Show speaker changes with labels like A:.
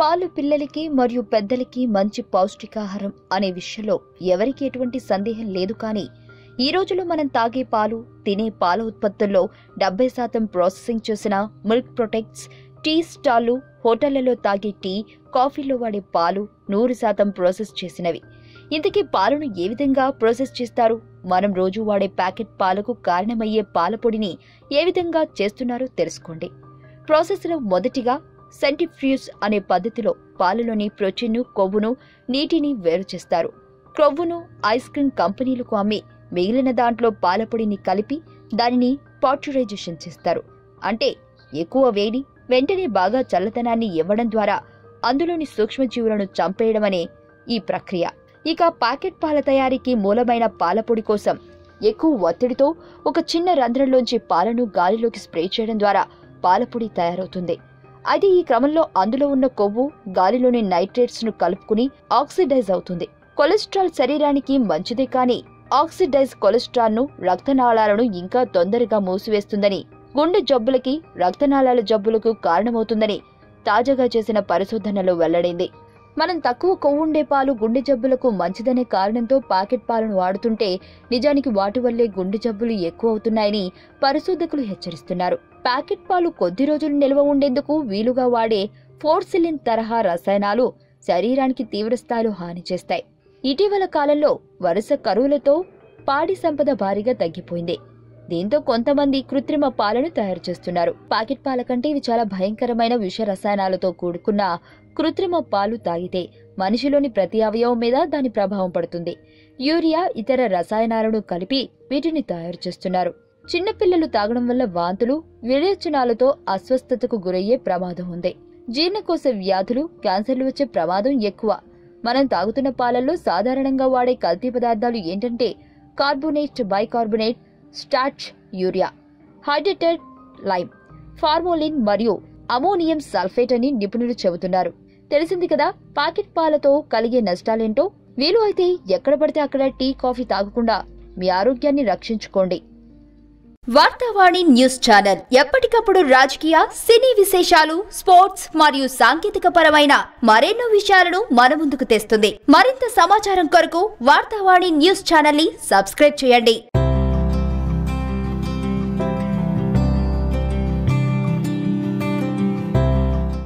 A: పాలు పిల్లలకి మరియు పెద్దలకి మంచి పౌష్టికాహారం అనే విషయంలో ఎవరికి ఎటువంటి సందేహం లేదు కానీ ఈ రోజుల్లో మనం తాగే పాలు తినే పాల ఉత్పత్తుల్లో డెబ్బై శాతం ప్రాసెసింగ్ చేసిన మిల్క్ ప్రొటెక్ట్స్ టీ స్టాళ్ళు హోటళ్ళలో తాగే టీ కాఫీలో వాడే పాలు నూరు శాతం ప్రాసెస్ చేసినవి. ఇంతకీ పాలను ఏ విధంగా ప్రాసెస్ చేస్తారు? మనం రోజు వాడే ప్యాకెట్ పాలకు కారణమయ్యే పాల పొడిని ఏ విధంగా చేస్తున్నారో తెలుసుకోండి. ప్రాసెస్లో మొదటిగా సెంటిఫ్యూజ్ అనే పద్ధతిలో పాలలోని ప్రోటీన్ను కొవ్వును నీటిని వేరు చేస్తారు. క్రొవ్వును ఐస్ క్రీమ్ కంపెనీలకు అమ్మి మిగిలిన దాంట్లో పాలపొడిని కలిపి దానిని పాస్చరైజేషన్ చేస్తారు. అంటే ఎక్కువ వేడి వెంటనే బాగా చల్లతనాన్ని ఇవ్వడం ద్వారా అందులోని సూక్ష్మజీవులను చంపేయడమనే ఈ ప్రక్రియ. ఇక ప్యాకెట్ పాల తయారీకి మూలమైన పాలపొడి కోసం ఎక్కువ ఒత్తిడితో ఒక చిన్న రంధ్రంలోంచి పాలను గాలిలోకి స్ప్రే చేయడం ద్వారా పాలపొడి తయారవుతుంది. అయితే ఈ క్రమంలో అందులో ఉన్న కొవ్వు గాలిలోని నైట్రేట్స్ను కలుపుకుని ఆక్సిడైజ్ అవుతుంది. కొలెస్ట్రాల్ శరీరానికి మంచిదే కానీ ఆక్సిడైజ్ కొలెస్ట్రాల్ను రక్తనాళాలను ఇంకా తొందరగా మూసివేస్తుందని గుండె జబ్బులకి రక్తనాళాల జబ్బులకు కారణమవుతుందని తాజాగా చేసిన పరిశోధనలో వెల్లడైంది. మనం తక్కువ కొవ్వుండే పాలు గుండె జబ్బులకు మంచిదనే కారణంతో ప్యాకెట్ పాలను వాడుతుంటే నిజానికి వాటి వల్లే గుండె జబ్బులు ఎక్కువ అవుతున్నాయని పరిశోధకులు హెచ్చరిస్తున్నారు. ప్యాకెట్ పాలు కొద్ది రోజులు నిల్వ ఉండేందుకు వీలుగా వాడే ఫోర్సిలిన్ తరహా రసాయనాలు శరీరానికి తీవ్రస్థాయిలో హాని చేస్తాయి. ఇటీవల కాలంలో వరుస కరువులతో పాడి సంపద భారీగా తగ్గిపోయింది. దీంతో కొంతమంది కృత్రిమ పాలను తయారు చేస్తున్నారు. పాకెట్ పాల కంటే ఇవి చాలా భయంకరమైన విష రసాయనాలతో కూడుకున్న కృత్రిమ పాలు తాగితే మనిషిలోని ప్రతి అవయవం మీద దాని ప్రభావం పడుతుంది. యూరియా ఇతర రసాయనాలను కలిపి వీటిని తయారు చేస్తున్నారు. చిన్నపిల్లలు తాగడం వల్ల వాంతులు విరేచనాలతో అస్వస్థతకు గురయ్యే ప్రమాదం ఉంది. జీర్ణకోశ వ్యాధులు క్యాన్సర్లు వచ్చే ప్రమాదం ఎక్కువ. మనం తాగుతున్న పాలల్లో సాధారణంగా వాడే కల్తీ పదార్థాలు ఏంటంటే carbonate bicarbonate starch urea hydrated lime formalin మరియు అమోనియం సల్ఫేట్ అని నిపుణులు చెబుతున్నారు. తెలిసింది కదా పాకెట్ పాలతో కలిగే నష్టాలేంటో? వీలు అయితే ఎక్కడ పడితే అక్కడ టీ కాఫీ తాగకుండా మీ ఆరోగ్యాన్ని రక్షించుకోండి. వార్తావాణి న్యూస్ ఛానల్ ఎప్పటికప్పుడు రాజకీయ సినీ విశేషాలు స్పోర్ట్స్ మరియు సాంకేతిక పరమైన మరెన్నో విషయాలను మన ముందుకు తెస్తుంది. మరింత సమాచారం కొరకు వార్తావాణి న్యూస్ ఛానల్ని సబ్స్క్రైబ్ చేయండి.